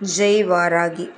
ஜெய் வாராகி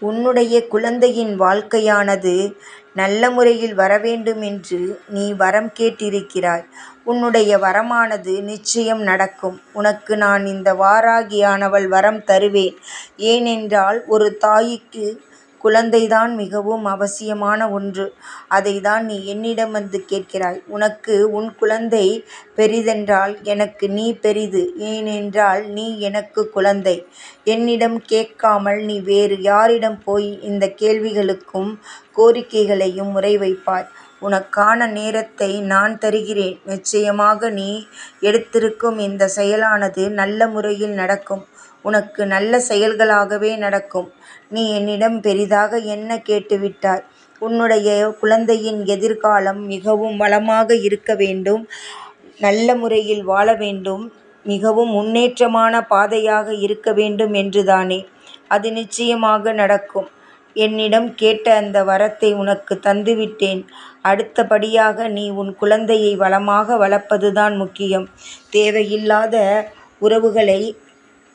உன்னுடைய குழந்தையின் வாழ்க்கையானது நல்ல முறையில் வரவேண்டும் என்று நீ வரம் கேட்டிருக்கிறாய். உன்னுடைய வரமானது நிச்சயம் நடக்கும். உனக்கு நான் இந்த வாராகியானவள் வரம் தருவேன். ஏனென்றால் ஒரு தாய்க்கு குழந்தைதான் மிகவும் அவசியமான ஒன்று. அதைத்தான் நீ என்னிடம் வந்து கேட்கிறாய். உனக்கு உன் குழந்தை பெரிதென்றால் எனக்கு நீ பெரிது. ஏனென்றால் நீ எனக்கு குழந்தை. என்னிடம் கேட்காமல் நீ வேறு யாரிடம் போய் இந்த கேள்விகளுக்கும் கோரிக்கைகளையும் முறை வைப்பாய் உனக்கான நேரத்தை நான் தருகிறேன். நிச்சயமாக நீ எடுத்திருக்கும் இந்த செயலானது நல்ல முறையில் நடக்கும். உனக்கு நல்ல செயல்களாகவே நடக்கும். நீ என்னிடம் பெரிதாக என்ன கேட்டுவிட்டாய்? உன்னுடைய குழந்தையின் எதிர்காலம் மிகவும் வளமாக இருக்க வேண்டும். நல்ல முறையில் வாழ வேண்டும். மிகவும் முன்னேற்றமான பாதையாக இருக்க வேண்டும் என்றுதானே? அது நிச்சயமாக நடக்கும். என்னிடம் கேட்ட அந்த வரத்தை உனக்கு தந்துவிட்டேன். அடுத்தபடியாக நீ உன் குழந்தையை வளமாக வளர்ப்பதுதான் முக்கியம். தேவையில்லாத உறவுகளை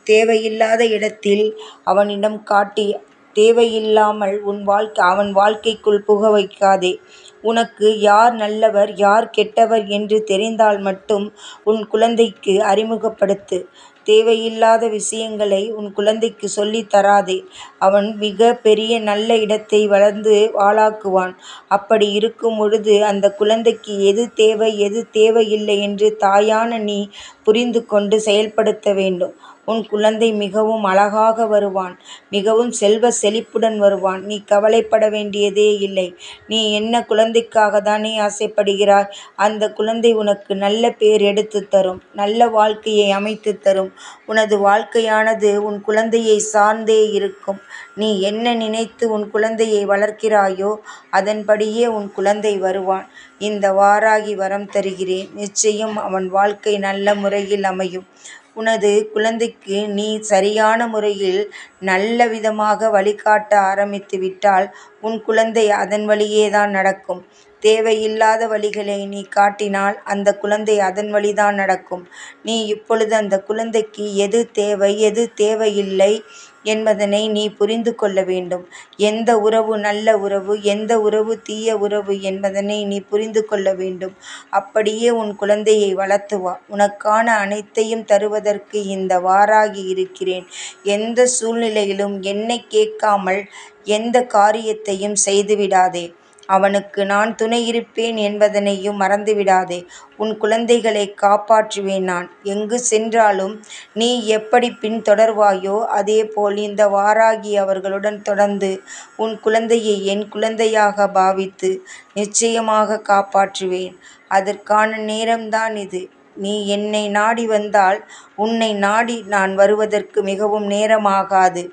தேவையில்லாத இடத்தில் அவனிடம் காட்டி தேவையில்லாமல் உன் வாழ்க்கை அவன் வாழ்க்கைக்குள் புக வைக்காதே. உனக்கு யார் நல்லவர் யார் கெட்டவர் என்று தெரிந்தால் மட்டும் உன் குழந்தைக்கு அறிமுகப்படுத்து. தேவையில்லாத விஷயங்களை உன் குழந்தைக்கு சொல்லித் தராதே. அவன் மிக பெரிய நல்ல இடத்தை வளர்ந்து ஆளாக்குவான். அப்படி இருக்கும் பொழுது அந்த குழந்தைக்கு எது தேவை எது தேவையில்லை என்று தாயான நீ புரிந்து கொண்டு செயல்படுத்த வேண்டும். உன் குழந்தை மிகவும் அழகாக வருவான். மிகவும் செல்வ செழிப்புடன் வருவான். நீ கவலைப்பட வேண்டியதே இல்லை. நீ என்ன குழந்தைக்காகத்தானே ஆசைப்படுகிறாய். அந்த குழந்தை உனக்கு நல்ல பேர் எடுத்து தரும். நல்ல வாழ்க்கையை அமைத்து தரும். உனது வாழ்க்கையானது உன் குழந்தையை சார்ந்தே இருக்கும். நீ என்ன நினைத்து உன் குழந்தையை வளர்க்கிறாயோ அதன்படியே உன் குழந்தை வருவான். இந்த வாராகி வரம் தருகிறேன். நிச்சயம் அவன் வாழ்க்கை நல்ல முறையில் அமையும். உனது குழந்தைக்கு நீ சரியான முறையில் நல்ல விதமாக வழிகாட்ட ஆரம்பித்து விட்டால் உன் குழந்தை அதன் வழியே தான் நடக்கும். தேவையில்லாத வழிகளை நீ காட்டினால் அந்த குழந்தை அதன் வழிதான் நடக்கும். நீ இப்பொழுது அந்த குழந்தைக்கு எது தேவை எது தேவையில்லை என்பதனை நீ புரிந்து கொள்ள வேண்டும். எந்த உறவு நல்ல உறவு எந்த உறவு தீய உறவு என்பதனை நீ புரிந்து கொள்ள வேண்டும். அப்படியே உன் குழந்தையை வளர்த்துவா உனக்கான அனைத்தையும் தருவதற்கு இந்த வாராகி இருக்கிறேன். எந்த சூழ்நிலையிலும் என்னை கேட்காமல் எந்த காரியத்தையும் செய்துவிடாதே. அவனுக்கு நான் துணை இருப்பேன் என்பதனையும் மறந்துவிடாதே. உன் குழந்தைகளைக் காப்பாற்றுவேன் நான். எங்கு சென்றாலும் நீ எப்படி பின்தொடர்வாயோ அதேபோல் இந்த வாராகி அவர்களுடன் தொடர்ந்து உன் குழந்தையை என் குழந்தையாக பாவித்து நிச்சயமாக காப்பாற்றுவேன். அதற்கான நேரம்தான் இது. நீ என்னை நாடி வந்தால் உன்னை நாடி நான் வருவதற்கு மிகவும் நேரமாகாது.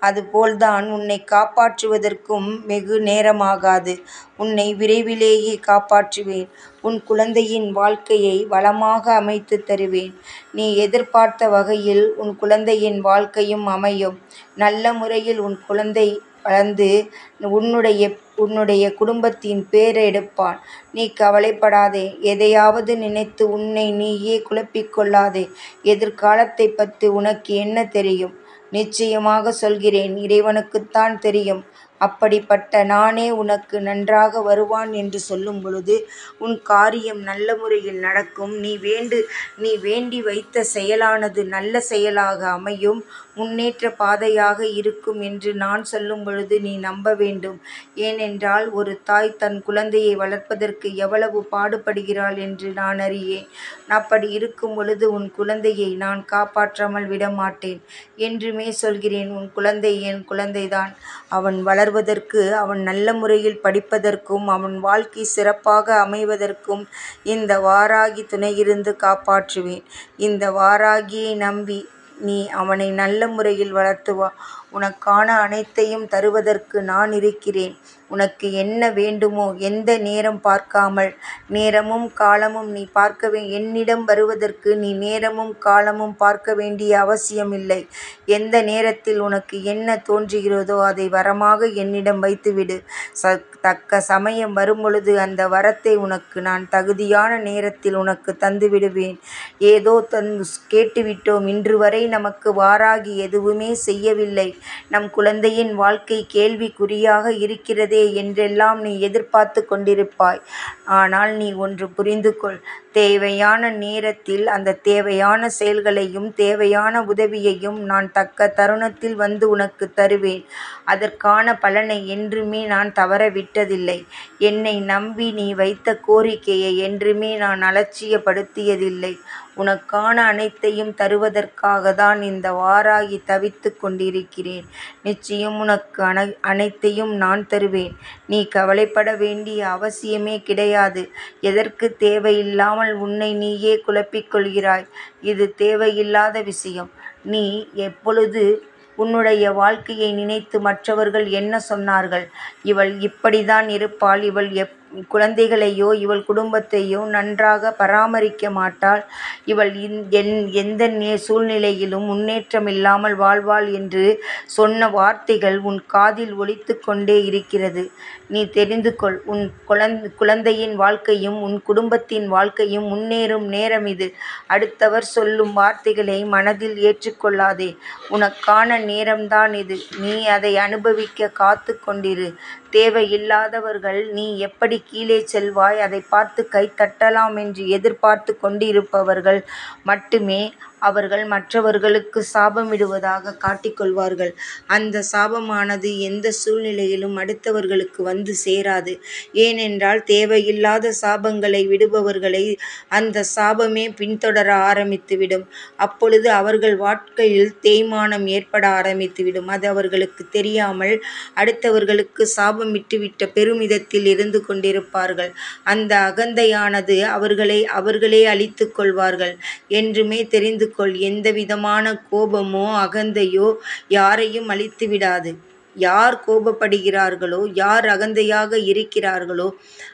அதுபோல்தான் உன்னைக் காப்பாற்றுவதற்கும் வெகு நேரமாகாது. உன்னை விரைவிலேயே காப்பாற்றுவேன். உன் குழந்தையின் வாழ்க்கையை வளமாக அமைத்துத் தருவேன். நீ எதிர்பார்த்த வகையில் உன் குழந்தையின் வாழ்க்கையும் அமையும். நல்ல முறையில் உன் குழந்தை வளர்ந்து உன்னுடைய உன்னுடைய குடும்பத்தின் பேரெடுப்பான். நீ கவலைப்படாதே. எதையாவது நினைத்து உன்னை நீயே குழப்பிக்கொள்ளாதே எதிர்காலத்தை எதிர்காலத்தைப் பற்றி உனக்கு என்ன தெரியும்? நிச்சயமாக சொல்கிறேன் இறைவனுக்குத்தான் தெரியும். அப்படிப்பட்ட நானே உனக்கு நன்றாக வருவான் என்று சொல்லும் பொழுது உன் காரியம் நல்ல முறையில் நடக்கும். நீ வேண்டு நீ வேண்டி வைத்த செயலானது நல்ல செயலாக அமையும். முன்னேற்ற பாதையாக இருக்கும் என்று நான் சொல்லும் பொழுது நீ நம்ப வேண்டும். ஏனென்றால் ஒரு தாய் தன் குழந்தையை வளர்ப்பதற்கு எவ்வளவு பாடுபடுகிறாள் என்று நான் அறியேன். அப்படி இருக்கும் பொழுது உன் குழந்தையை நான் காப்பாற்றாமல் விடமாட்டேன். என்றுமே சொல்கிறேன் உன் குழந்தை என் குழந்தைதான். அவன் வளர் வளர்வதற்கு அவன் நல்ல முறையில் படிப்பதற்கும் அவன் வாழ்க்கை சிறப்பாக அமைவதற்கும் இந்த வாராகி துணையிருந்து காப்பாற்றுவேன். இந்த வாராகியை நம்பி நீ அவனை நல்ல முறையில் வளர்த்து வா. உனக்கான அனைத்தையும் தருவதற்கு நான் இருக்கிறேன். உனக்கு என்ன வேண்டுமோ எந்த நேரம் பார்க்காமல் நேரமும் காலமும் நீ பார்க்க என்னிடம் வருவதற்கு நீ நேரமும் காலமும் பார்க்க வேண்டிய அவசியமில்லை. எந்த நேரத்தில் உனக்கு என்ன தோன்றுகிறதோ அதை வரமாக என்னிடம் வைத்துவிடு. தக்க சமயம் வரும்பொழுது அந்த வரத்தை உனக்கு நான் தகுதியான நேரத்தில் உனக்கு தந்துவிடுவேன். ஏதோ கேட்டுவிட்டோம் இன்று வரை நமக்கு வாராகி எதுவுமே செய்யவில்லை. நம் குழந்தையின் வாழ்க்கை கேள்விக்குறியாக இருக்கிறதே என்றெல்லாம் நீ எதிர்பார்த்துக் கொண்டிருப்பாய். ஆனால் நீ ஒன்று புரிந்து கொள். தேவையான நேரத்தில் அந்த தேவையான செயல்களையும் தேவையான உதவியையும் நான் தக்க தருணத்தில் வந்து உனக்குத் தருவேன். அதற்கான பலனை என்றுமே நான் தவறவிட்டதில்லை. என்னை நம்பி நீ வைத்த கோரிக்கையை என்றுமே நான் அலட்சியப்படுத்தியதில்லை. உனக்கான அனைத்தையும் தருவதற்காக தான் இந்த வாராகி தவித்து கொண்டிருக்கிறேன். நிச்சயம் உனக்கு அனை அனைத்தையும் நான் தருவேன். நீ கவலைப்பட வேண்டிய அவசியமே கிடையாது. எதற்கு தேவையில்லாமல் உன்னை நீயே குழப்பிக் கொள்கிறாய்? இது தேவையில்லாத விஷயம். நீ எப்பொழுது உன்னுடைய வாழ்க்கையை நினைத்து மற்றவர்கள் என்ன சொன்னார்கள்? இவள் இப்படித்தான் இருப்பாள் இவள் எப் குழந்தைகளையோ இவள் குடும்பத்தையோ நன்றாக பராமரிக்க மாட்டாள். இவள் எந்த நே சூழ்நிலையிலும் முன்னேற்றமில்லாமல் வாழ்வாள் என்று சொன்ன வார்த்தைகள் உன் காதில் ஒலித்துக் கொண்டே இருக்கிறது. நீ தெரிந்து கொள். உன் குழந்தையின் வாழ்க்கையும் உன் குடும்பத்தின் வாழ்க்கையும் முன்னேறும் நேரம் இது. அடுத்தவர் சொல்லும் வார்த்தைகளை மனதில் ஏற்றுக்கொள்ளாதே உனக்கான நேரம்தான் இது. நீ அதை அனுபவிக்க காத்து கொண்டிரு. தேவையில்லாதவர்கள் நீ எப்படி கீழே செல்வாய் அதைப் பார்த்து கைதட்டலாம் என்று எதிர்பார்த்துக் கொண்டிருப்பவர்கள் மட்டுமே அவர்கள் மற்றவர்களுக்கு சாபமிடுவதாகக் காட்டிக் கொள்வார்கள். அந்த சாபமானது எந்த சூழ்நிலையிலும் அடுத்தவர்களுக்கு வந்து சேராது. ஏனென்றால் தேவையில்லாத சாபங்களை விடுபவர்களை அந்த சாபமே பின்தொடர ஆரம்பித்துவிடும். அப்பொழுது அவர்கள் வாழ்க்கையில் தேய்மானம் ஏற்பட ஆரம்பித்துவிடும். அது அவர்களுக்கு தெரியாமல் அடுத்தவர்களுக்கு விட்டுவிட்ட பெருமிதத்தில் இருந்து கொண்டிருப்பார்கள். அந்த அகந்தையானது அவர்களை அவர்களே அழித்து கொள்வார்கள். என்றுமே தெரிந்து கொள். எந்தவிதமான கோபமோ அகந்தையோ யாரையும் அழித்து விடாது யார் கோபப்படுகிறார்களோ யார் அகந்தையாக இருக்கிறார்களோ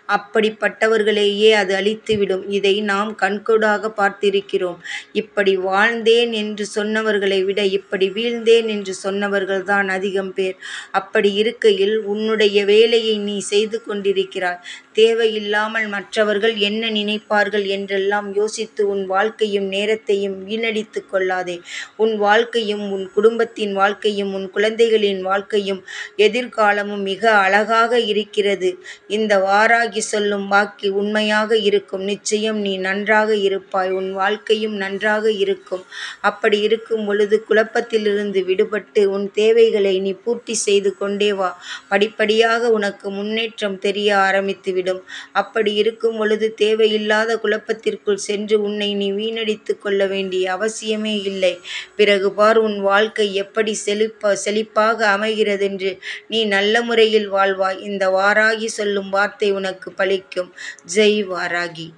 அப்படிப்பட்டவர்களையே அது அழித்துவிடும். இதை நாம் கண்கூடாக பார்த்திருக்கிறோம். இப்படி வாழ்ந்தேன் என்று சொன்னவர்களை விட இப்படி வீழ்ந்தேன் என்று சொன்னவர்கள் தான் அதிகம் பேர். அப்படி இருக்கையில் உன்னுடைய வேலையை நீ செய்து கொண்டிருக்கிறாய். தேவையில்லாமல் மற்றவர்கள் என்ன நினைப்பார்கள் என்றெல்லாம் யோசித்து உன் வாழ்க்கையும் நேரத்தையும் வீணடித்து கொள்ளாதே. உன் வாழ்க்கையும் உன் குடும்பத்தின் வாழ்க்கையும் உன் குழந்தைகளின் வாழ்க்கையும் எதிர்காலமும் மிக அழகாக இருக்கிறது. இந்த வாராகி சொல்லும் வாக்கு உண்மையாக இருக்கும். நிச்சயம் நீ நன்றாக இருப்பாய். உன் வாழ்க்கையும் நன்றாக இருக்கும். அப்படி இருக்கும் பொழுது குழப்பத்திலிருந்து விடுபட்டு உன் தேவைகளை நீ பூர்த்தி செய்து கொண்டே வா. படிப்படியாக உனக்கு முன்னேற்றம் தெரிய ஆரம்பித்துவிடும். அப்படி இருக்கும் பொழுது தேவையில்லாத குழப்பத்திற்குள் சென்று உன்னை நீ வீணடித்து கொள்ள வேண்டிய அவசியமே இல்லை. பிறகு பார் உன் வாழ்க்கை எப்படி செழிப்பாக அமைகிறது வருகிறதென்று நீ நல்ல முறையில் வாழ்வாய். இந்த வாராகி சொல்லும் வார்த்தை உனக்கு பலிக்கும். ஜெய் வாராகி.